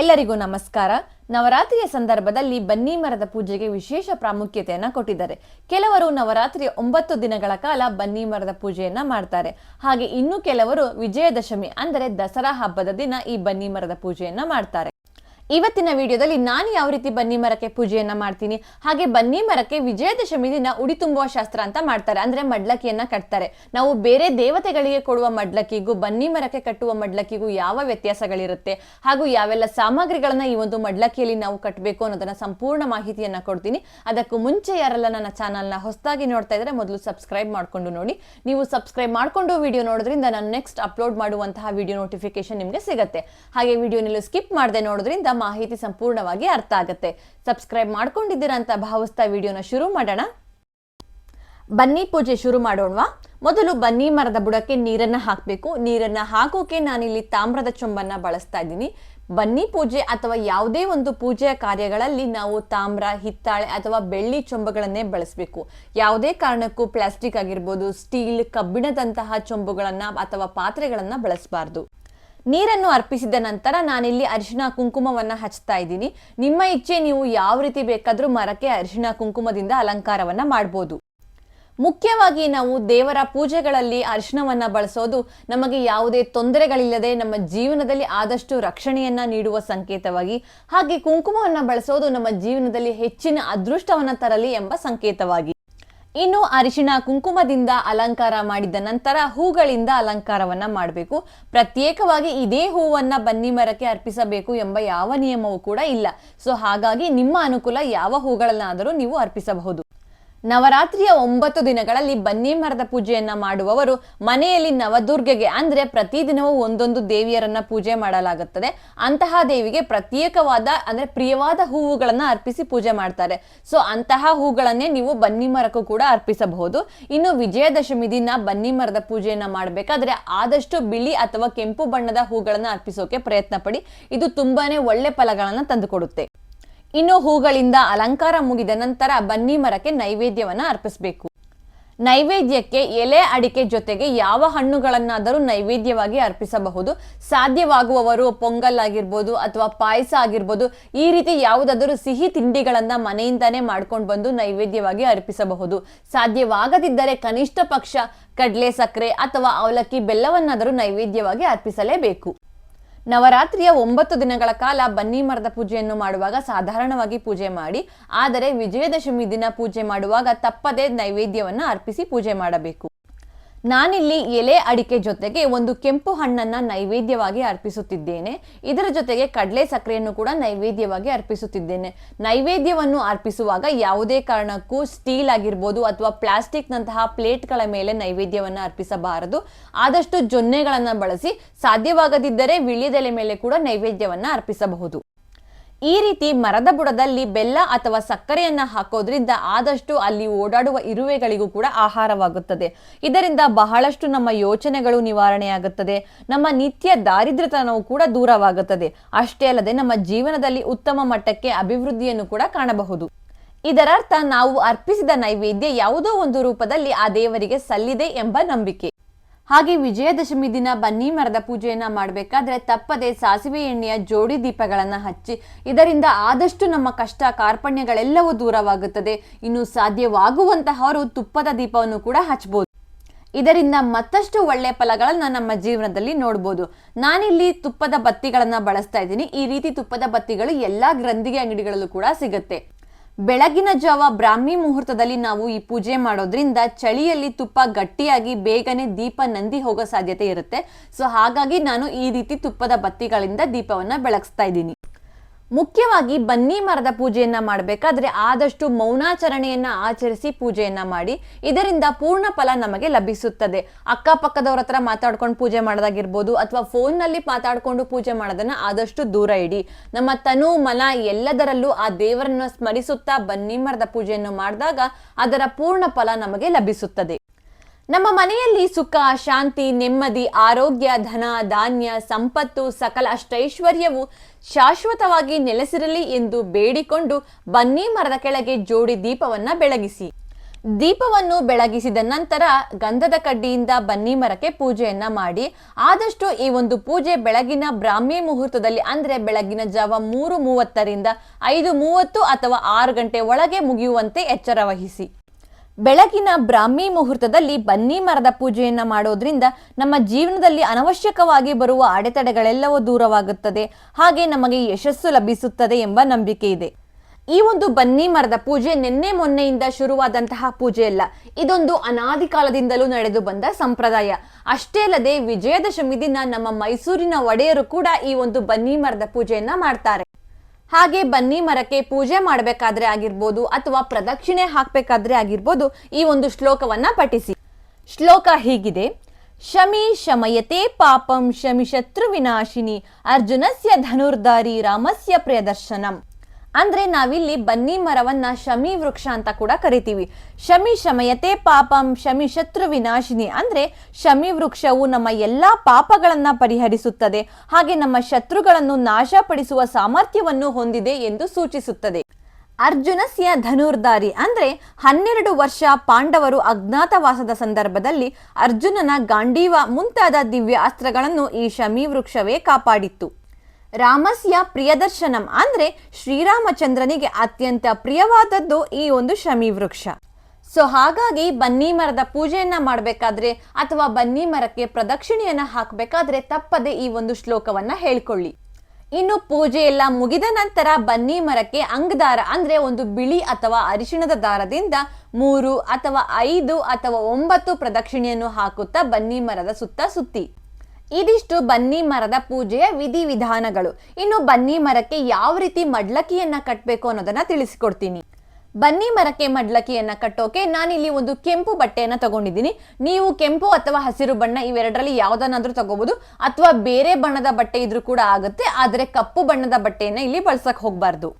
ಎಲ್ಲರಿಗೂ ನಮಸ್ಕಾರ. ನವರಾತ್ರಿಯ ಸಂದರ್ಭದಲ್ಲಿ ಬನ್ನಿ ಮರದ ಪೂಜೆಗೆ ವಿಶೇಷ ಪ್ರಾಮುಖ್ಯತೆಯನ್ನ ಕೊಟ್ಟಿದ್ದಾರೆ. ಕೆಲವರು ನವರಾತ್ರಿಯ ಒಂಬತ್ತು ದಿನಗಳ ಕಾಲ ಬನ್ನಿ ಮರದ ಪೂಜೆಯನ್ನ ಮಾಡ್ತಾರೆ. ಹಾಗೆ ಇನ್ನು ಕೆಲವರು ವಿಜಯದಶಮಿ, ಅಂದರೆ ದಸರಾ ಹಬ್ಬದ ದಿನ ಈ ಬನ್ನಿ ಮರದ ಪೂಜೆಯನ್ನ ಮಾಡ್ತಾರೆ. ಇವತ್ತಿನ ವಿಡಿಯೋದಲ್ಲಿ ನಾನು ಯಾವ ರೀತಿ ಬನ್ನಿ ಮರಕ್ಕೆ ಪೂಜೆಯನ್ನ ಮಾಡ್ತೀನಿ, ಹಾಗೆ ಬನ್ನಿ ಮರಕ್ಕೆ ವಿಜಯದಶಮಿ ದಿನ ಉಡಿ ತುಂಬುವ ಶಾಸ್ತ್ರ ಅಂತ ಮಾಡ್ತಾರೆ, ಅಂದ್ರೆ ಮಡ್ಲಕ್ಕಿಯನ್ನ ಕಟ್ತಾರೆ. ನಾವು ಬೇರೆ ದೇವತೆಗಳಿಗೆ ಕೊಡುವ ಮಡ್ಲಕ್ಕಿಗೂ ಬನ್ನಿ ಮರಕ್ಕೆ ಕಟ್ಟುವ ಮಡ್ಲಕ್ಕಿಗೂ ಯಾವ ವ್ಯತ್ಯಾಸಗಳಿರುತ್ತೆ, ಹಾಗೂ ಯಾವೆಲ್ಲ ಸಾಮಗ್ರಿಗಳನ್ನ ಈ ಒಂದು ಮಡ್ಲಕ್ಕಿಯಲ್ಲಿ ನಾವು ಕಟ್ಟಬೇಕು ಅನ್ನೋದನ್ನ ಸಂಪೂರ್ಣ ಮಾಹಿತಿಯನ್ನ ಕೊಡ್ತೀನಿ. ಅದಕ್ಕೂ ಮುಂಚೆ ಯಾರೆಲ್ಲ ನನ್ನ ಚಾನಲ್ನ ಹೊಸದಾಗಿ ನೋಡ್ತಾ ಇದ್ರೆ ಮೊದಲು ಸಬ್ಸ್ಕ್ರೈಬ್ ಮಾಡ್ಕೊಂಡು ನೋಡಿ. ನೀವು ಸಬ್ಸ್ಕ್ರೈಬ್ ಮಾಡ್ಕೊಂಡು ವಿಡಿಯೋ ನೋಡೋದ್ರಿಂದ ನಾನು ನೆಕ್ಸ್ಟ್ ಅಪ್ಲೋಡ್ ಮಾಡುವಂತಹ ವಿಡಿಯೋ ನೋಟಿಫಿಕೇಶನ್ ನಿಮಗೆ ಸಿಗುತ್ತೆ. ಹಾಗೆ ವಿಡಿಯೋನಲ್ಲಿ ಸ್ಕಿಪ್ ಮಾಡದೆ ನೋಡೋದ್ರಿಂದ ಮಾಹಿತಿ ಸಂಪೂರ್ಣವಾಗಿ ಅರ್ಥ ಆಗುತ್ತೆ. ಸಬ್ಸ್ಕ್ರೈಬ್ ಮಾಡ್ಕೊಂಡಿದ್ದೀರಾ ಅಂತ ಭಾವಿಸ್ತಾ ವಿಡಿಯೋನ ಶುರು ಮಾಡೋಣ. ಬನ್ನಿ ಪೂಜೆ ಶುರು ಮಾಡೋಣವಾ. ಮೊದಲು ಬನ್ನಿ ಮರದ ಬುಡಕ್ಕೆ ನೀರನ್ನ ಹಾಕಬೇಕು. ನೀರನ್ನ ಹಾಕೋಕೆ ನಾನಿಲ್ಲಿ ತಾಮ್ರದ ಚೊಂಬನ್ನ ಬಳಸ್ತಾ ಇದ್ದೀನಿ. ಬನ್ನಿ ಪೂಜೆ ಅಥವಾ ಯಾವುದೇ ಒಂದು ಪೂಜೆಯ ಕಾರ್ಯಗಳಲ್ಲಿ ನಾವು ತಾಮ್ರ, ಹಿತ್ತಾಳೆ ಅಥವಾ ಬೆಳ್ಳಿ ಚೊಂಬುಗಳನ್ನೇ ಬಳಸಬೇಕು. ಯಾವುದೇ ಕಾರಣಕ್ಕೂ ಪ್ಲಾಸ್ಟಿಕ್ ಆಗಿರ್ಬೋದು, ಸ್ಟೀಲ್, ಕಬ್ಬಿಣದಂತಹ ಚೊಂಬುಗಳನ್ನ ಅಥವಾ ಪಾತ್ರೆಗಳನ್ನ ಬಳಸಬಾರ್ದು. ನೀರನ್ನು ಅರ್ಪಿಸಿದ ನಂತರ ನಾನಿಲ್ಲಿ ಅರಿಶಿಣ ಕುಂಕುಮವನ್ನು ಹಚ್ತಾ ಇದ್ದೀನಿ. ನಿಮ್ಮ ಇಚ್ಛೆ ನೀವು ಯಾವ ರೀತಿ ಬೇಕಾದರೂ ಮರಕ್ಕೆ ಅರಿಶಿಣ ಕುಂಕುಮದಿಂದ ಅಲಂಕಾರವನ್ನು ಮಾಡ್ಬೋದು. ಮುಖ್ಯವಾಗಿ ನಾವು ದೇವರ ಪೂಜೆಗಳಲ್ಲಿ ಅರಿಶಿನವನ್ನು ಬಳಸೋದು ನಮಗೆ ಯಾವುದೇ ತೊಂದರೆಗಳಿಲ್ಲದೆ ನಮ್ಮ ಜೀವನದಲ್ಲಿ ಆದಷ್ಟು ರಕ್ಷಣೆಯನ್ನ ನೀಡುವ ಸಂಕೇತವಾಗಿ, ಹಾಗೆ ಕುಂಕುಮವನ್ನು ಬಳಸೋದು ನಮ್ಮ ಜೀವನದಲ್ಲಿ ಹೆಚ್ಚಿನ ಅದೃಷ್ಟವನ್ನು ತರಲಿ ಎಂಬ ಸಂಕೇತವಾಗಿ. ಇನ್ನು ಅರಿಶಿಣ ಕುಂಕುಮದಿಂದ ಅಲಂಕಾರ ಮಾಡಿದ ನಂತರ ಹೂಗಳಿಂದ ಅಲಂಕಾರವನ್ನ ಮಾಡಬೇಕು. ಪ್ರತ್ಯೇಕವಾಗಿ ಇದೇ ಹೂವನ್ನ ಬನ್ನಿ ಮರಕ್ಕೆ ಅರ್ಪಿಸಬೇಕು ಎಂಬ ಯಾವ ನಿಯಮವೂ ಕೂಡ ಇಲ್ಲ. ಸೊ ಹಾಗಾಗಿ ನಿಮ್ಮ ಅನುಕೂಲ ಯಾವ ಹೂಗಳನ್ನಾದರೂ ನೀವು ಅರ್ಪಿಸಬಹುದು. ನವರಾತ್ರಿಯ ಒಂಬತ್ತು ದಿನಗಳಲ್ಲಿ ಬನ್ನಿ ಮರದ ಪೂಜೆಯನ್ನ ಮಾಡುವವರು ಮನೆಯಲ್ಲಿ ನವದುರ್ಗೆಗೆ ಅಂದ್ರೆ ಪ್ರತಿದಿನವೂ ಒಂದೊಂದು ದೇವಿಯರನ್ನ ಪೂಜೆ ಮಾಡಲಾಗುತ್ತದೆ. ಅಂತಹ ದೇವಿಗೆ ಪ್ರತ್ಯೇಕವಾದ ಅಂದ್ರೆ ಪ್ರಿಯವಾದ ಹೂವುಗಳನ್ನ ಅರ್ಪಿಸಿ ಪೂಜೆ ಮಾಡ್ತಾರೆ. ಸೊ ಅಂತಹ ಹೂಗಳನ್ನೇ ನೀವು ಬನ್ನಿ ಮರಕ್ಕೂ ಕೂಡ ಅರ್ಪಿಸಬಹುದು. ಇನ್ನು ವಿಜಯದಶಮಿ ದಿನ ಬನ್ನಿ ಮರದ ಪೂಜೆಯನ್ನ ಮಾಡಬೇಕಾದ್ರೆ ಆದಷ್ಟು ಬಿಳಿ ಅಥವಾ ಕೆಂಪು ಬಣ್ಣದ ಹೂಗಳನ್ನ ಅರ್ಪಿಸೋಕೆ ಪ್ರಯತ್ನ ಪಡಿ ಇದು ತುಂಬಾನೇ ಒಳ್ಳೆ ಫಲಗಳನ್ನ ತಂದುಕೊಡುತ್ತೆ. ಇನ್ನು ಹೂಗಳಿಂದ ಅಲಂಕಾರ ಮುಗಿದ ನಂತರ ಬನ್ನಿ ಮರಕ್ಕೆ ನೈವೇದ್ಯವನ್ನ ಅರ್ಪಿಸಬೇಕು. ನೈವೇದ್ಯಕ್ಕೆ ಎಲೆ ಅಡಿಕೆ ಜೊತೆಗೆ ಯಾವ ಹಣ್ಣುಗಳನ್ನಾದರೂ ನೈವೇದ್ಯವಾಗಿ ಅರ್ಪಿಸಬಹುದು. ಸಾಧ್ಯವಾಗುವವರು ಪೊಂಗಲ್ ಆಗಿರ್ಬೋದು ಅಥವಾ ಪಾಯಸ ಆಗಿರ್ಬೋದು, ಈ ರೀತಿ ಯಾವುದಾದರೂ ಸಿಹಿ ತಿಂಡಿಗಳನ್ನ ಮನೆಯಿಂದಾನೇ ಮಾಡ್ಕೊಂಡು ಬಂದು ನೈವೇದ್ಯವಾಗಿ ಅರ್ಪಿಸಬಹುದು. ಸಾಧ್ಯವಾಗದಿದ್ದರೆ ಕನಿಷ್ಠ ಪಕ್ಷ ಕಡಲೆ ಸಕ್ಕರೆ ಅಥವಾ ಅವಲಕ್ಕಿ ಬೆಲ್ಲವನ್ನಾದರೂ ನೈವೇದ್ಯವಾಗಿ ಅರ್ಪಿಸಲೇಬೇಕು. ನವರಾತ್ರಿಯ ಒಂಬತ್ತು ದಿನಗಳ ಕಾಲ ಬನ್ನಿ ಮರದ ಪೂಜೆಯನ್ನು ಮಾಡುವಾಗ ಸಾಧಾರಣವಾಗಿ ಪೂಜೆ ಮಾಡಿ, ಆದರೆ ವಿಜಯದಶಮಿ ದಿನ ಪೂಜೆ ಮಾಡುವಾಗ ತಪ್ಪದೇ ನೈವೇದ್ಯವನ್ನು ಅರ್ಪಿಸಿ ಪೂಜೆ ಮಾಡಬೇಕು. ನಾನಿಲ್ಲಿ ಎಲೆ ಅಡಿಕೆ ಜೊತೆಗೆ ಒಂದು ಕೆಂಪು ಹಣ್ಣನ್ನು ನೈವೇದ್ಯವಾಗಿ ಅರ್ಪಿಸುತ್ತಿದ್ದೇನೆ. ಇದರ ಜೊತೆಗೆ ಕಡಲೆ ಸಕ್ಕರೆಯನ್ನು ಕೂಡ ನೈವೇದ್ಯವಾಗಿ ಅರ್ಪಿಸುತ್ತಿದ್ದೇನೆ. ನೈವೇದ್ಯವನ್ನು ಅರ್ಪಿಸುವಾಗ ಯಾವುದೇ ಕಾರಣಕ್ಕೂ ಸ್ಟೀಲ್ ಆಗಿರ್ಬೋದು ಅಥವಾ ಪ್ಲಾಸ್ಟಿಕ್ನಂತಹ ಪ್ಲೇಟ್ಗಳ ಮೇಲೆ ನೈವೇದ್ಯವನ್ನು ಅರ್ಪಿಸಬಾರದು. ಆದಷ್ಟು ಜೊನ್ನೆಗಳನ್ನು ಬಳಸಿ ಸಾಧ್ಯವಾಗದಿದ್ದರೆ ವಿಳ್ಯದೆಲೆ ಮೇಲೆ ಕೂಡ ನೈವೇದ್ಯವನ್ನು ಅರ್ಪಿಸಬಹುದು. ಈ ರೀತಿ ಮರದ ಬುಡದಲ್ಲಿ ಬೆಲ್ಲ ಅಥವಾ ಸಕ್ಕರೆಯನ್ನ ಹಾಕೋದ್ರಿಂದ ಆದಷ್ಟು ಅಲ್ಲಿ ಓಡಾಡುವ ಇರುವೆಗಳಿಗೂ ಕೂಡ ಆಹಾರವಾಗುತ್ತದೆ. ಇದರಿಂದ ಬಹಳಷ್ಟು ನಮ್ಮ ಯೋಚನೆಗಳು ನಿವಾರಣೆಯಾಗುತ್ತದೆ. ನಮ್ಮ ನಿತ್ಯ ದಾರಿದ್ರ್ಯತನವು ಕೂಡ ದೂರವಾಗುತ್ತದೆ. ಅಷ್ಟೇ ಅಲ್ಲದೆ ನಮ್ಮ ಜೀವನದಲ್ಲಿ ಉತ್ತಮ ಮಟ್ಟಕ್ಕೆ ಅಭಿವೃದ್ಧಿಯನ್ನು ಕೂಡ ಕಾಣಬಹುದು. ಇದರರ್ಥ ನಾವು ಅರ್ಪಿಸಿದ ನೈವೇದ್ಯ ಯಾವುದೋ ಒಂದು ರೂಪದಲ್ಲಿ ಆ ದೇವರಿಗೆ ಸಲ್ಲಿದೆ ಎಂಬ ನಂಬಿಕೆ. ಹಾಗೆ ವಿಜಯದಶಮಿ ದಿನ ಬನ್ನಿ ಮರದ ಪೂಜೆಯನ್ನ ಮಾಡಬೇಕಾದ್ರೆ ತಪ್ಪದೆ ಸಾಸಿವೆ ಎಣ್ಣೆಯ ಜೋಡಿ ದೀಪಗಳನ್ನ ಹಚ್ಚಿ, ಇದರಿಂದ ಆದಷ್ಟು ನಮ್ಮ ಕಷ್ಟ ಕಾರ್ಪಣ್ಯಗಳೆಲ್ಲವೂ ದೂರವಾಗುತ್ತದೆ. ಇನ್ನು ಸಾಧ್ಯವಾಗುವಂತಹವರು ತುಪ್ಪದ ದೀಪವನ್ನು ಕೂಡ ಹಚ್ಚಬಹುದು ಇದರಿಂದ ಮತ್ತಷ್ಟು ಒಳ್ಳೆಯ ಫಲಗಳನ್ನು ನಮ್ಮ ಜೀವನದಲ್ಲಿ ನೋಡ್ಬೋದು. ನಾನಿಲ್ಲಿ ತುಪ್ಪದ ಬತ್ತಿಗಳನ್ನು ಬಳಸ್ತಾ ಇದ್ದೀನಿ. ಈ ರೀತಿ ತುಪ್ಪದ ಬತ್ತಿಗಳು ಎಲ್ಲಾ ಗ್ರಂಥಿಗೆ ಅಂಗಡಿಗಳಲ್ಲೂ ಕೂಡ ಸಿಗುತ್ತೆ. ಬೆಳಗಿನ ಜಾವ ಬ್ರಾಹ್ಮಿ ಮುಹೂರ್ತದಲ್ಲಿ ನಾವು ಈ ಪೂಜೆ ಮಾಡೋದ್ರಿಂದ ಚಳಿಯಲ್ಲಿ ತುಪ್ಪ ಗಟ್ಟಿಯಾಗಿ ಬೇಗನೆ ದೀಪ ನಂದಿ ಹೋಗೋ ಸಾಧ್ಯತೆ ಇರುತ್ತೆ. ಸೊ ಹಾಗಾಗಿ ನಾನು ಈ ರೀತಿ ತುಪ್ಪದ ಬತ್ತಿಗಳಿಂದ ದೀಪವನ್ನ ಬೆಳಗಿಸ್ತಾ ಇದ್ದೀನಿ. ಮುಖ್ಯವಾಗಿ ಬನ್ನಿ ಮರದ ಪೂಜೆಯನ್ನ ಮಾಡಬೇಕಾದ್ರೆ ಆದಷ್ಟು ಮೌನಾಚರಣೆಯನ್ನ ಆಚರಿಸಿ ಪೂಜೆಯನ್ನ ಮಾಡಿ ಇದರಿಂದ ಪೂರ್ಣ ಫಲ ನಮಗೆ ಲಭಿಸುತ್ತದೆ. ಅಕ್ಕಪಕ್ಕದವ್ರ ಹತ್ರ ಮಾತಾಡ್ಕೊಂಡು ಪೂಜೆ ಮಾಡೋದಾಗಿರ್ಬೋದು ಅಥವಾ ಫೋನ್ನಲ್ಲಿ ಮಾತಾಡ್ಕೊಂಡು ಪೂಜೆ ಮಾಡೋದನ್ನ ಆದಷ್ಟು ದೂರ ಇಡಿ. ನಮ್ಮ ತನು ಮನ ಎಲ್ಲದರಲ್ಲೂ ಆ ದೇವರನ್ನ ಸ್ಮರಿಸುತ್ತಾ ಬನ್ನಿ ಮರದ ಪೂಜೆಯನ್ನು ಮಾಡಿದಾಗ ಅದರ ಪೂರ್ಣ ಫಲ ನಮಗೆ ಲಭಿಸುತ್ತದೆ. ನಮ್ಮ ಮನೆಯಲ್ಲಿ ಸುಖ, ಶಾಂತಿ, ನೆಮ್ಮದಿ, ಆರೋಗ್ಯ, ಧನ, ಧಾನ್ಯ, ಸಂಪತ್ತು, ಸಕಲ ಅಷ್ಟೈಶ್ವರ್ಯವು ಶಾಶ್ವತವಾಗಿ ನೆಲೆಸಿರಲಿ ಎಂದು ಬೇಡಿಕೊಂಡು ಬನ್ನಿ ಮರದ ಕೆಳಗೆ ಜೋಡಿ ದೀಪವನ್ನ ಬೆಳಗಿಸಿ. ದೀಪವನ್ನು ಬೆಳಗಿಸಿದ ನಂತರ ಗಂಧದ ಕಡ್ಡಿಯಿಂದ ಬನ್ನಿ ಮರಕ್ಕೆ ಪೂಜೆಯನ್ನ ಮಾಡಿ. ಆದಷ್ಟು ಈ ಒಂದು ಪೂಜೆ ಬೆಳಗಿನ ಬ್ರಾಹ್ಮಿ ಮುಹೂರ್ತದಲ್ಲಿ ಅಂದ್ರೆ ಬೆಳಗಿನ ಜಾವ ಮೂರು ಮೂವತ್ತರಿಂದ ಐದು ಮೂವತ್ತು ಅಥವಾ ಆರು ಗಂಟೆ ಒಳಗೆ ಮುಗಿಯುವಂತೆ ಎಚ್ಚರ ವಹಿಸಿ. ಬೆಳಗಿನ ಬ್ರಾಹ್ಮಿ ಮುಹೂರ್ತದಲ್ಲಿ ಬನ್ನಿ ಮರದ ಪೂಜೆಯನ್ನ ಮಾಡೋದ್ರಿಂದ ನಮ್ಮ ಜೀವನದಲ್ಲಿ ಅನವಶ್ಯಕವಾಗಿ ಬರುವ ಅಡೆತಡೆಗಳೆಲ್ಲವೂ ದೂರವಾಗುತ್ತದೆ. ಹಾಗೆ ನಮಗೆ ಯಶಸ್ಸು ಲಭಿಸುತ್ತದೆ ಎಂಬ ನಂಬಿಕೆ ಇದೆ. ಈ ಒಂದು ಬನ್ನಿ ಮರದ ಪೂಜೆ ನಿನ್ನೆ ಮೊನ್ನೆಯಿಂದ ಶುರುವಾದಂತಹ ಪೂಜೆ ಅಲ್ಲ. ಇದೊಂದು ಅನಾದಿ ಕಾಲದಿಂದಲೂ ನಡೆದು ಬಂದ ಸಂಪ್ರದಾಯ. ಅಷ್ಟೇ ಅಲ್ಲದೆ ವಿಜಯದಶಮಿ ದಿನ ನಮ್ಮ ಮೈಸೂರಿನ ಒಡೆಯರು ಕೂಡ ಈ ಒಂದು ಬನ್ನಿ ಮರದ ಪೂಜೆಯನ್ನ ಮಾಡ್ತಾರೆ. ಹಾಗೆ ಬನ್ನಿ ಮರಕ್ಕೆ ಪೂಜೆ ಮಾಡಬೇಕಾದ್ರೆ ಆಗಿರ್ಬೋದು ಅಥವಾ ಪ್ರದಕ್ಷಿಣೆ ಹಾಕಬೇಕಾದ್ರೆ ಆಗಿರ್ಬೋದು ಈ ಒಂದು ಶ್ಲೋಕವನ್ನ ಪಠಿಸಿ. ಶ್ಲೋಕ ಹೀಗಿದೆ. ಶಮಿ ಶಮಯತೆ ಪಾಪಂ ಶಮಿ ಶತ್ರು ವಿನಾಶಿನಿ ಅರ್ಜುನಸ್ಯ ಧನುರ್ಧಾರಿ ರಾಮಸ್ಯ ಪ್ರಿಯದರ್ಶನಂ. ಅಂದ್ರೆ ನಾವಿಲ್ಲಿ ಬನ್ನಿ ಮರವನ್ನ ಶಮಿ ವೃಕ್ಷ ಅಂತ ಕೂಡ ಕರಿತೀವಿ. ಶಮಿ ಶಮಯತೆ ಪಾಪಂ, ಶಮಿ ಶತ್ರು ವಿನಾಶಿನಿ ಅಂದ್ರೆ ಶಮಿ ವೃಕ್ಷವು ನಮ್ಮ ಎಲ್ಲಾ ಪಾಪಗಳನ್ನ ಪರಿಹರಿಸುತ್ತದೆ. ಹಾಗೆ ನಮ್ಮ ಶತ್ರುಗಳನ್ನು ನಾಶಪಡಿಸುವ ಸಾಮರ್ಥ್ಯವನ್ನು ಹೊಂದಿದೆ ಎಂದು ಸೂಚಿಸುತ್ತದೆ. ಅರ್ಜುನಸ್ಯ ಧನುರ್ಧಾರಿ ಅಂದ್ರೆ ಹನ್ನೆರಡು ವರ್ಷ ಪಾಂಡವರು ಅಜ್ಞಾತವಾಸದ ಸಂದರ್ಭದಲ್ಲಿ ಅರ್ಜುನನ ಗಾಂಡೀವ ಮುಂತಾದ ದಿವ್ಯ ಅಸ್ತ್ರಗಳನ್ನು ಈ ಶಮಿ ವೃಕ್ಷವೇ ಕಾಪಾಡಿತ್ತು. ರಾಮಸ್ಯ ಪ್ರಿಯದರ್ಶನಂ ಅಂದ್ರೆ ಶ್ರೀರಾಮಚಂದ್ರನಿಗೆ ಅತ್ಯಂತ ಪ್ರಿಯವಾದದ್ದು ಈ ಒಂದು ಶಮಿ ವೃಕ್ಷ. ಸೊ ಹಾಗಾಗಿ ಬನ್ನಿ ಮರದ ಪೂಜೆಯನ್ನ ಮಾಡಬೇಕಾದ್ರೆ ಅಥವಾ ಬನ್ನಿ ಮರಕ್ಕೆ ಪ್ರದಕ್ಷಿಣೆಯನ್ನ ಹಾಕಬೇಕಾದ್ರೆ ತಪ್ಪದೆ ಈ ಒಂದು ಶ್ಲೋಕವನ್ನ ಹೇಳ್ಕೊಳ್ಳಿ. ಇನ್ನು ಪೂಜೆ ಎಲ್ಲ ಮುಗಿದ ನಂತರ ಬನ್ನಿ ಮರಕ್ಕೆ ಅಂಗದಾರ ಅಂದ್ರೆ ಒಂದು ಬಿಳಿ ಅಥವಾ ಅರಿಶಿಣದ ದಾರದಿಂದ ಮೂರು ಅಥವಾ ಐದು ಅಥವಾ ಒಂಬತ್ತು ಪ್ರದಕ್ಷಿಣೆಯನ್ನು ಹಾಕುತ್ತಾ ಬನ್ನಿ ಮರದ ಸುತ್ತ ಸುತ್ತಿ. ಇದಿಷ್ಟು ಬನ್ನಿ ಮರದ ಪೂಜೆಯ ವಿಧಿವಿಧಾನಗಳು ಇನ್ನು ಬನ್ನಿ ಮರಕ್ಕೆ ಯಾವ ರೀತಿ ಮಡ್ಲಕಿಯನ್ನ ಕಟ್ಟಬೇಕು ಅನ್ನೋದನ್ನ ತಿಳಿಸಿಕೊಡ್ತೀನಿ. ಬನ್ನಿ ಮರಕ್ಕೆ ಮಡ್ಲಕಿಯನ್ನ ಕಟ್ಟೋಕೆ ನಾನಿಲ್ಲಿ ಒಂದು ಕೆಂಪು ಬಟ್ಟೆಯನ್ನ ತಗೊಂಡಿದ್ದೀನಿ. ನೀವು ಕೆಂಪು ಅಥವಾ ಹಸಿರು ಬಣ್ಣ ಇವೆರಡರಲ್ಲಿ ಯಾವ್ದನ್ನಾದ್ರೂ ತಗೋಬಹುದು ಅಥವಾ ಬೇರೆ ಬಣ್ಣದ ಬಟ್ಟೆ ಇದ್ರೂ ಕೂಡ ಆಗುತ್ತೆ. ಆದರೆ ಕಪ್ಪು ಬಣ್ಣದ ಬಟ್ಟೆಯನ್ನ ಇಲ್ಲಿ ಬಳಸಕ್ ಹೋಗ್ಬಾರ್ದು.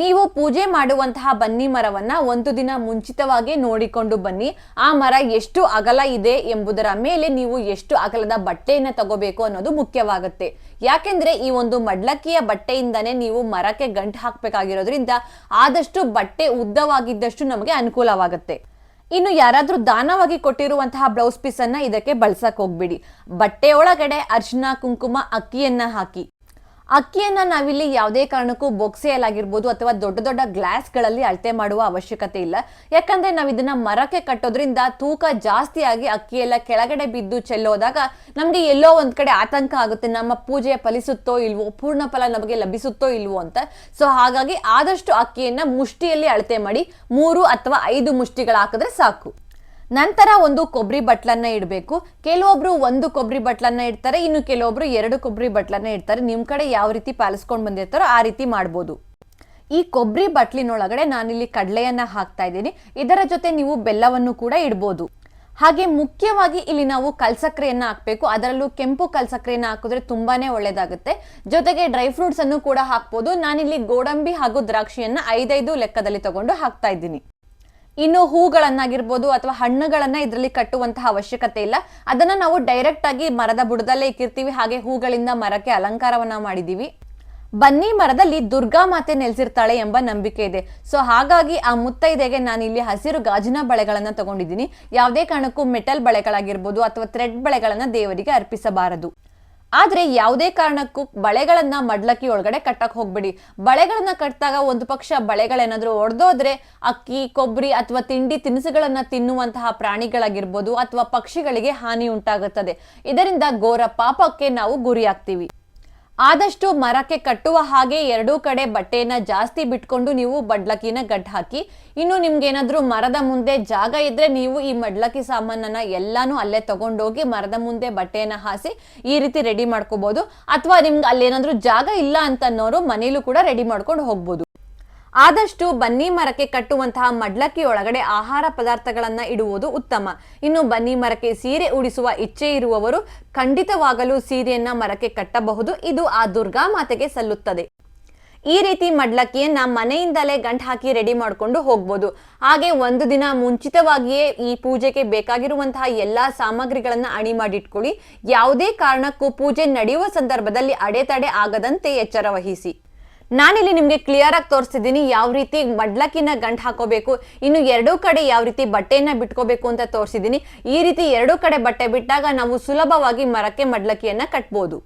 ನೀವು ಪೂಜೆ ಮಾಡುವಂತಹ ಬನ್ನಿ ಮರವನ್ನ ಒಂದು ದಿನ ಮುಂಚಿತವಾಗಿ ನೋಡಿಕೊಂಡು ಬನ್ನಿ. ಆ ಮರ ಎಷ್ಟು ಅಗಲ ಇದೆ ಎಂಬುದರ ಮೇಲೆ ನೀವು ಎಷ್ಟು ಅಗಲದ ಬಟ್ಟೆಯನ್ನ ತಗೋಬೇಕು ಅನ್ನೋದು ಮುಖ್ಯವಾಗುತ್ತೆ. ಯಾಕೆಂದ್ರೆ ಈ ಒಂದು ಮಡ್ಲಕ್ಕಿಯ ಬಟ್ಟೆಯಿಂದನೇ ನೀವು ಮರಕ್ಕೆ ಗಂಟು ಹಾಕ್ಬೇಕಾಗಿರೋದ್ರಿಂದ ಆದಷ್ಟು ಬಟ್ಟೆ ಉದ್ದವಾಗಿದ್ದಷ್ಟು ನಮಗೆ ಅನುಕೂಲವಾಗುತ್ತೆ. ಇನ್ನು ಯಾರಾದ್ರೂ ದಾನವಾಗಿ ಕೊಟ್ಟಿರುವಂತಹ ಬ್ಲೌಸ್ ಪೀಸನ್ನ ಇದಕ್ಕೆ ಬಳಸಕ್ ಹೋಗ್ಬಿಡಿ. ಬಟ್ಟೆಯೊಳಗಡೆ ಅರ್ಶಿನ ಕುಂಕುಮ, ಅಕ್ಕಿಯನ್ನ ಹಾಕಿ. ಅಕ್ಕಿಯನ್ನ ನಾವಿಲ್ಲಿ ಯಾವುದೇ ಕಾರಣಕ್ಕೂ ಬೊಕ್ಸೆಯಲ್ಲಾಗಿರ್ಬೋದು ಅಥವಾ ದೊಡ್ಡ ದೊಡ್ಡ ಗ್ಲಾಸ್ಗಳಲ್ಲಿ ಅಳತೆ ಮಾಡುವ ಅವಶ್ಯಕತೆ ಇಲ್ಲ. ಯಾಕಂದ್ರೆ ನಾವು ಇದನ್ನ ಮರಕ್ಕೆ ಕಟ್ಟೋದ್ರಿಂದ ತೂಕ ಜಾಸ್ತಿಯಾಗಿ ಅಕ್ಕಿ ಎಲ್ಲ ಕೆಳಗಡೆ ಬಿದ್ದು ಚೆಲ್ಲೋದಾಗ ನಮಗೆ ಎಲ್ಲೋ ಒಂದ್ ಕಡೆ ಆತಂಕ ಆಗುತ್ತೆ. ನಮ್ಮ ಪೂಜೆ ಫಲಿಸುತ್ತೋ ಇಲ್ವೋ, ಪೂರ್ಣ ಫಲ ನಮಗೆ ಲಭಿಸುತ್ತೋ ಇಲ್ವೋ ಅಂತ. ಸೊ ಹಾಗಾಗಿ ಆದಷ್ಟು ಅಕ್ಕಿಯನ್ನ ಮುಷ್ಟಿಯಲ್ಲಿ ಅಳತೆ ಮಾಡಿ ಮೂರು ಅಥವಾ ಐದು ಮುಷ್ಟಿಗಳು ಹಾಕಿದ್ರೆ ಸಾಕು. ನಂತರ ಒಂದು ಕೊಬ್ಬರಿ ಬಟ್ಲನ್ನ ಇಡಬೇಕು. ಕೆಲವೊಬ್ರು ಒಂದು ಕೊಬ್ಬರಿ ಬಟ್ಲನ್ನ ಇಡ್ತಾರೆ, ಇನ್ನು ಕೆಲವೊಬ್ರು ಎರಡು ಕೊಬ್ಬರಿ ಬಟ್ಲನ್ನ ಇಡ್ತಾರೆ. ನಿಮ್ಮ ಕಡೆ ಯಾವ ರೀತಿ ಪಾಲಿಸ್ಕೊಂಡು ಬಂದಿರ್ತಾರೋ ಆ ರೀತಿ ಮಾಡ್ಬೋದು. ಈ ಕೊಬ್ಬರಿ ಬಟ್ಲಿನೊಳಗಡೆ ನಾನಿಲ್ಲಿ ಕಡಲೆಯನ್ನ ಹಾಕ್ತಾ ಇದ್ದೀನಿ. ಇದರ ಜೊತೆ ನೀವು ಬೆಲ್ಲವನ್ನು ಕೂಡ ಇಡ್ಬೋದು. ಹಾಗೆ ಮುಖ್ಯವಾಗಿ ಇಲ್ಲಿ ನಾವು ಕಲ್ಸಕ್ರೆಯನ್ನ ಹಾಕಬೇಕು. ಅದರಲ್ಲೂ ಕೆಂಪು ಕಲ್ಸಕ್ರೆಯನ್ನ ಹಾಕಿದ್ರೆ ತುಂಬಾನೇ ಒಳ್ಳೇದಾಗುತ್ತೆ. ಜೊತೆಗೆ ಡ್ರೈ ಫ್ರೂಟ್ಸ್ ಅನ್ನು ಕೂಡ ಹಾಕ್ಬೋದು. ನಾನಿಲ್ಲಿ ಗೋಡಂಬಿ ಹಾಗೂ ದ್ರಾಕ್ಷಿಯನ್ನ ಐದೈದು ಲೆಕ್ಕದಲ್ಲಿ ತಗೊಂಡು ಹಾಕ್ತಾ ಇದ್ದೀನಿ. ಇನ್ನು ಹೂಗಳನ್ನಾಗಿರ್ಬೋದು ಅಥವಾ ಹಣ್ಣುಗಳನ್ನ ಇದರಲ್ಲಿ ಕಟ್ಟುವಂತಹ ಅವಶ್ಯಕತೆ ಇಲ್ಲ. ಅದನ್ನ ನಾವು ಡೈರೆಕ್ಟ್ ಆಗಿ ಮರದ ಬುಡದಲ್ಲೇ ಇಕ್ಕಿರ್ತೀವಿ. ಹಾಗೆ ಹೂಗಳಿಂದ ಮರಕ್ಕೆ ಅಲಂಕಾರವನ್ನ ಮಾಡಿದೀವಿ. ಬನ್ನಿ ಮರದಲ್ಲಿ ದುರ್ಗಾ ಮಾತೆ ನೆಲೆಸಿರ್ತಾಳೆ ಎಂಬ ನಂಬಿಕೆ ಇದೆ. ಸೊ ಹಾಗಾಗಿ ಆ ಮುತ್ತೈದೆಗೆ ನಾನು ಇಲ್ಲಿ ಹಸಿರು ಗಾಜಿನ ಬಳೆಗಳನ್ನ ತಗೊಂಡಿದ್ದೀನಿ. ಯಾವುದೇ ಕಾರಣಕ್ಕೂ ಮೆಟಲ್ ಬಳೆಗಳಾಗಿರ್ಬೋದು ಅಥವಾ ಥ್ರೆಡ್ ಬಳೆಗಳನ್ನ ದೇವರಿಗೆ ಅರ್ಪಿಸಬಾರದು. ಆದ್ರೆ ಯಾವುದೇ ಕಾರಣಕ್ಕೂ ಬಳೆಗಳನ್ನ ಮಡ್ಲಕ್ಕಿ ಒಳಗಡೆ ಕಟ್ಟಕ್ ಹೋಗ್ಬೇಡಿ. ಬಳೆಗಳನ್ನ ಕಟ್ಟಿದಾಗ ಒಂದು ಪಕ್ಷ ಬಳೆಗಳೇನಾದ್ರೂ ಒಡೆದೋದ್ರೆ ಅಕ್ಕಿ ಕೊಬ್ಬರಿ ಅಥವಾ ತಿಂಡಿ ತಿನಿಸುಗಳನ್ನ ತಿನ್ನುವಂತಹ ಪ್ರಾಣಿಗಳಾಗಿರ್ಬೋದು ಅಥವಾ ಪಕ್ಷಿಗಳಿಗೆ ಹಾನಿ ಉಂಟಾಗುತ್ತದೆ. ಇದರಿಂದ ಘೋರ ಪಾಪಕ್ಕೆ ನಾವು ಗುರಿಯಾಗ್ತೀವಿ. ಆದಷ್ಟು ಮರಕ್ಕೆ ಕಟ್ಟುವ ಹಾಗೆ ಎರಡೂ ಕಡೆ ಬಟ್ಟೆಯನ್ನ ಜಾಸ್ತಿ ಬಿಟ್ಕೊಂಡು ನೀವು ಬಡ್ಲಕಿನ ಗಡ್ ಹಾಕಿ. ಇನ್ನು ನಿಮ್ಗೇನಾದ್ರೂ ಮರದ ಮುಂದೆ ಜಾಗ ಇದ್ರೆ ನೀವು ಈ ಮಡ್ಲಕ್ಕಿ ಸಾಮಾನನ್ನ ಎಲ್ಲಾನು ಅಲ್ಲೇ ತಗೊಂಡೋಗಿ ಮರದ ಮುಂದೆ ಬಟ್ಟೆಯನ್ನ ಹಾಸಿ ಈ ರೀತಿ ರೆಡಿ ಮಾಡ್ಕೋಬಹುದು ಅಥವಾ ನಿಮ್ಗೆ ಅಲ್ಲೇನಾದ್ರೂ ಜಾಗ ಇಲ್ಲ ಅಂತ ಅನ್ನೋರು ಮನೇಲೂ ಕೂಡ ರೆಡಿ ಮಾಡ್ಕೊಂಡು ಹೋಗ್ಬೋದು. ಆದಷ್ಟು ಬನ್ನಿ ಮರಕ್ಕೆ ಕಟ್ಟುವಂತಹ ಮಡ್ಲಕ್ಕಿ ಒಳಗಡೆ ಆಹಾರ ಪದಾರ್ಥಗಳನ್ನ ಇಡುವುದು ಉತ್ತಮ. ಇನ್ನು ಬನ್ನಿ ಮರಕ್ಕೆ ಸೀರೆ ಉಡಿಸುವ ಇಚ್ಛೆ ಇರುವವರು ಖಂಡಿತವಾಗಲೂ ಸೀರೆಯನ್ನ ಮರಕ್ಕೆ ಕಟ್ಟಬಹುದು. ಇದು ಆ ದುರ್ಗಾ ಮಾತೆಗೆ ಸಲ್ಲುತ್ತದೆ. ಈ ರೀತಿ ಮಡ್ಲಕ್ಕಿಯನ್ನ ಮನೆಯಿಂದಲೇ ಗಂಟು ಹಾಕಿ ರೆಡಿ ಮಾಡ್ಕೊಂಡು ಹೋಗ್ಬೋದು. ಹಾಗೆ ಒಂದು ದಿನ ಮುಂಚಿತವಾಗಿಯೇ ಈ ಪೂಜೆಗೆ ಬೇಕಾಗಿರುವಂತಹ ಎಲ್ಲಾ ಸಾಮಗ್ರಿಗಳನ್ನ ಅಣಿ ಮಾಡಿಟ್ಕೊಳ್ಳಿ. ಯಾವುದೇ ಕಾರಣಕ್ಕೂ ಪೂಜೆ ನಡೆಯುವ ಸಂದರ್ಭದಲ್ಲಿ ಅಡೆತಡೆ ಆಗದಂತೆ ಎಚ್ಚರ ವಹಿಸಿ. ನಾನಿಲ್ಲಿ ನಿಮಗೆ ಕ್ಲಿಯರ್ ಆಗಿ ತೋರಿಸ್ತಿದ್ದೀನಿ ಯಾವ ರೀತಿ ಮಡ್ಲಕ್ಕಿನ ಗಂಟು ಹಾಕೋಬೇಕು, ಇನ್ನು ಎರಡೂ ಕಡೆ ಯಾವ ರೀತಿ ಬಟ್ಟೆಯನ್ನ ಬಿಟ್ಕೋಬೇಕು ಅಂತ ತೋರಿಸಿದ್ದೀನಿ. ಈ ರೀತಿ ಎರಡೂ ಕಡೆ ಬಟ್ಟೆ ಬಿಟ್ಟಾಗ ನಾವು ಸುಲಭವಾಗಿ ಮರಕ್ಕೆ ಮಡ್ಲಕ್ಕಿಯನ್ನ ಕಟ್ಬೋದು.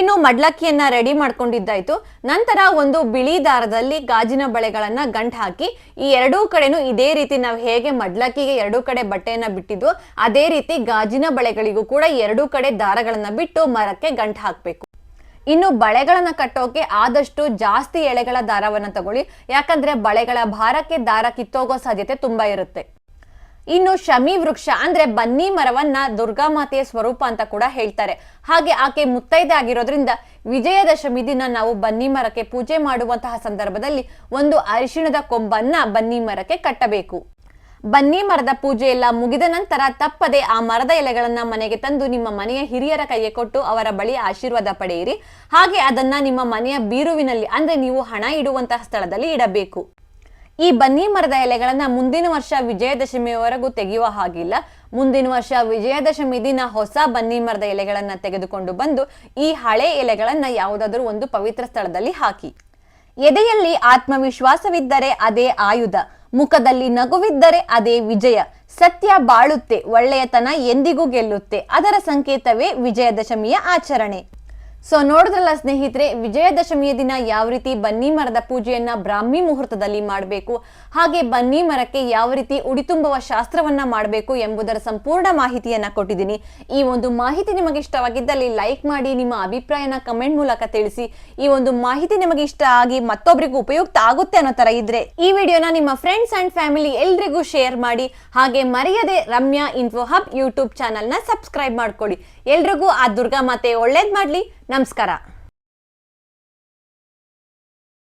ಇನ್ನು ಮಡ್ಲಕ್ಕಿಯನ್ನ ರೆಡಿ ಮಾಡ್ಕೊಂಡಿದ್ದಾಯ್ತು. ನಂತರ ಒಂದು ಬಿಳಿ ದಾರದಲ್ಲಿ ಗಾಜಿನ ಬಳೆಗಳನ್ನ ಗಂಟು ಹಾಕಿ, ಈ ಎರಡೂ ಕಡೆನೂ ಇದೇ ರೀತಿ ನಾವು ಹೇಗೆ ಮಡ್ಲಕ್ಕಿಗೆ ಎರಡೂ ಕಡೆ ಬಟ್ಟೆಯನ್ನ ಬಿಟ್ಟಿದ್ವು, ಅದೇ ರೀತಿ ಗಾಜಿನ ಬಳೆಗಳಿಗೂ ಕೂಡ ಎರಡೂ ಕಡೆ ದಾರಗಳನ್ನ ಬಿಟ್ಟು ಮರಕ್ಕೆ ಗಂಟು ಹಾಕಬೇಕು. ಇನ್ನು ಬಳೆಗಳನ್ನ ಕಟ್ಟೋಕೆ ಆದಷ್ಟು ಜಾಸ್ತಿ ಎಳೆಗಳ ದಾರವನ್ನ ತಗೊಳ್ಳಿ. ಯಾಕಂದ್ರೆ ಬಳೆಗಳ ಭಾರಕ್ಕೆ ದಾರ ಕಿತ್ತೋಗೋ ಸಾಧ್ಯತೆ ತುಂಬಾ ಇರುತ್ತೆ. ಇನ್ನು ಶಮಿ ವೃಕ್ಷ ಅಂದ್ರೆ ಬನ್ನಿ ಮರವನ್ನ ದುರ್ಗಾ ಮಾತೆಯ ಸ್ವರೂಪ ಅಂತ ಕೂಡ ಹೇಳ್ತಾರೆ. ಹಾಗೆ ಆಕೆ ಮುತ್ತೈದೆ ಆಗಿರೋದ್ರಿಂದ ವಿಜಯದಶಮಿ ದಿನ ನಾವು ಬನ್ನಿ ಮರಕ್ಕೆ ಪೂಜೆ ಮಾಡುವಂತಹ ಸಂದರ್ಭದಲ್ಲಿ ಒಂದು ಅರಿಶಿಣದ ಕೊಂಬನ್ನ ಬನ್ನಿ ಮರಕ್ಕೆ ಕಟ್ಟಬೇಕು. ಬನ್ನಿ ಮರದ ಪೂಜೆ ಎಲ್ಲ ಮುಗಿದ ನಂತರ ತಪ್ಪದೆ ಆ ಮರದ ಎಲೆಗಳನ್ನ ಮನೆಗೆ ತಂದು ನಿಮ್ಮ ಮನೆಯ ಹಿರಿಯರ ಕೈಗೆ ಕೊಟ್ಟು ಅವರ ಬಳಿ ಆಶೀರ್ವಾದ ಪಡೆಯಿರಿ. ಹಾಗೆ ಅದನ್ನ ನಿಮ್ಮ ಮನೆಯ ಬೀರುವಿನಲ್ಲಿ, ಅಂದ್ರೆ ನೀವು ಹಣ ಇಡುವಂತಹ ಸ್ಥಳದಲ್ಲಿ ಇಡಬೇಕು. ಈ ಬನ್ನಿ ಮರದ ಎಲೆಗಳನ್ನ ಮುಂದಿನ ವರ್ಷ ವಿಜಯದಶಮಿಯವರೆಗೂ ತೆಗೆಯುವ ಹಾಗಿಲ್ಲ. ಮುಂದಿನ ವರ್ಷ ವಿಜಯದಶಮಿ ದಿನ ಹೊಸ ಬನ್ನಿ ಮರದ ಎಲೆಗಳನ್ನ ತೆಗೆದುಕೊಂಡು ಬಂದು ಈ ಹಳೆ ಎಲೆಗಳನ್ನ ಯಾವುದಾದ್ರೂ ಒಂದು ಪವಿತ್ರ ಸ್ಥಳದಲ್ಲಿ ಹಾಕಿ. ಎದೆಯಲ್ಲಿ ಆತ್ಮವಿಶ್ವಾಸವಿದ್ದರೆ ಅದೇ ಆಯುಧ. ಮುಖದಲ್ಲಿ ನಗುವಿದ್ದರೆ ಅದೇ ವಿಜಯ. ಸತ್ಯ ಬಾಳುತ್ತೆ ಒಳ್ಳೆಯತನ ಎಂದಿಗೂ ಗೆಲ್ಲುತ್ತೆ. ಅದರ ಸಂಕೇತವೇ ವಿಜಯದಶಮಿಯ ಆಚರಣೆ. ಸೊ ನೋಡಿದ್ರಲ್ಲ ಸ್ನೇಹಿತರೆ, ವಿಜಯದಶಮಿಯ ದಿನ ಯಾವ ರೀತಿ ಬನ್ನಿ ಮರದ ಪೂಜೆಯನ್ನ ಬ್ರಾಹ್ಮಿ ಮುಹೂರ್ತದಲ್ಲಿ ಮಾಡಬೇಕು, ಹಾಗೆ ಬನ್ನಿ ಮರಕ್ಕೆ ಯಾವ ರೀತಿ ಉಡಿ ತುಂಬುವ ಶಾಸ್ತ್ರವನ್ನ ಮಾಡಬೇಕು ಎಂಬುದರ ಸಂಪೂರ್ಣ ಮಾಹಿತಿಯನ್ನ ಕೊಟ್ಟಿದ್ದೀನಿ. ಈ ಒಂದು ಮಾಹಿತಿ ನಿಮಗೆ ಇಷ್ಟವಾಗಿದ್ದಲ್ಲಿ ಲೈಕ್ ಮಾಡಿ, ನಿಮ್ಮ ಅಭಿಪ್ರಾಯನ ಕಮೆಂಟ್ ಮೂಲಕ ತಿಳಿಸಿ. ಈ ಒಂದು ಮಾಹಿತಿ ನಿಮಗೆ ಇಷ್ಟ ಆಗಿ ಮತ್ತೊಬ್ಬರಿಗೂ ಉಪಯುಕ್ತ ಆಗುತ್ತೆ ಅನ್ನೋ ತರ ಇದ್ರೆ ಈ ವಿಡಿಯೋನ ನಿಮ್ಮ ಫ್ರೆಂಡ್ಸ್ ಅಂಡ್ ಫ್ಯಾಮಿಲಿ ಎಲ್ರಿಗೂ ಶೇರ್ ಮಾಡಿ. ಹಾಗೆ ಮರೆಯದೆ ರಮ್ಯಾ ಇನ್ಫೋ ಹಬ್ ಯೂಟ್ಯೂಬ್ ಚಾನಲ್ನ ಸಬ್ಸ್ಕ್ರೈಬ್ ಮಾಡ್ಕೊಳ್ಳಿ. ಎಲ್ರಿಗೂ ಆ ದುರ್ಗಾ ಮಾತೆ ಒಳ್ಳೇದ್ ಮಾಡಲಿ. ನಮಸ್ಕಾರ.